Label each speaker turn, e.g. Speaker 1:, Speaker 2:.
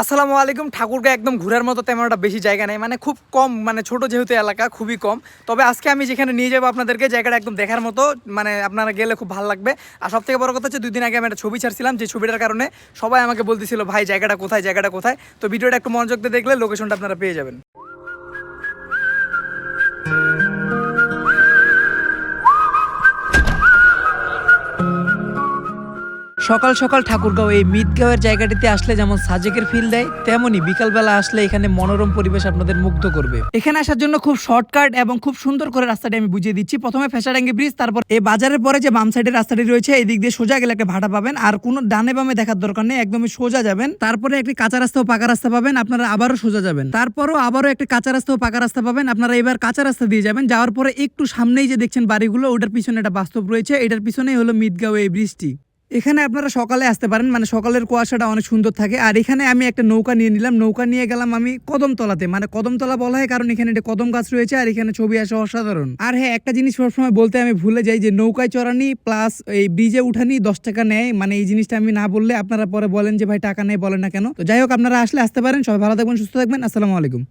Speaker 1: আসসালামু আলাইকুম। ঠাকুরগা একদম ঘোরার মতো তেমন একটা বেশি জায়গা নেই। মানে খুব কম মানে ছোট যেহেতু এলাকা, খুবই কম। তবে আজকে আমি যেখানে নিয়ে যাব আপনাদেরকে, জায়গাটা একদম দেখার মতো মানে আপনারা গেলে খুব ভালো লাগবে। আর সব থেকে বড় কথা হচ্ছে, দুদিন আগে আমি একটা ছবি ছাড়ছিলাম, যে ছবিটার কারণে সবাই আমাকে বলতেছিল, ভাই, জায়গাটা কোথায় জায়গাটা কোথায়? তো ভিডিওটা একটু মনোযোগ দিয়ে দেখলে লোকেশনটা আপনারা পেয়ে যাবেন। সকাল সকাল ঠাকুরগাঁও এই মিদগাঁওয়ের জায়গাটিতে আসলে যেমন সাজেকের ফিল দেয়, তেমনি বিকালবেলা আসলে এখানে মনোরম পরিবেশ আপনাদের মুগ্ধ করবে। এখানে আসার জন্য খুব শর্টকাট এবং খুব সুন্দর করে রাস্তাটি আমি বুঝিয়ে দিচ্ছি। প্রথমে ফেসাডাঙ্গি ব্রিজ তারপর এই বাজারের পরে যে বাম সাইডের রাস্তাটি রয়েছে, এই দিক দিয়ে সোজা গেলে একটা ভাড়া পাবেন। আর কোনো ডানে বামে দেখার দরকার নেই, একদমই সোজা যাবেন। তারপরে একটি কাঁচা রাস্তা ও পাকা রাস্তা পাবেন, আপনারা আবারও সোজা যাবেন। তারপরও আবারও একটি কাঁচা রাস্তা ও পাকা রাস্তা পাবেন, আপনারা এবার কাঁচা রাস্তা দিয়ে যাবেন। যাওয়ার পরে একটু সামনেই যে দেখছেন বাড়িগুলো, ওটার পিছনে একটা বাস্তব রয়েছে। এটার পিছনেই হলো মিদগাঁও এই ব্রিজটি এখানে আপনারা সকালে আসতে পারেন মানে সকালের কুয়াশাটা অনেক সুন্দর থাকে। আর এখানে আমি একটা নৌকা নিয়ে নিলাম, নৌকা নিয়ে গেলাম আমি কদমতলাতে। মানে কদমতলা বলা হয় কারণ এখানে একটা কদম গাছ রয়েছে আর এখানে ছবি আসে অসাধারণ। আর হ্যাঁ একটা জিনিস সবসময় বলতে আমি ভুলে যাই যে নৌকায় চড়ানি প্লাস এই ব্রিজে উঠানি দশ টাকা নেয়। মানে এই জিনিসটা আমি না বললে আপনারা পরে বলেন যে ভাই টাকা নেয় বলেন না কেন। তো যাই হোক, আপনারা আসলে আসতে পারেন। সবাই ভালো থাকবেন, সুস্থ থাকবেন। আসসালামু আলাইকুম।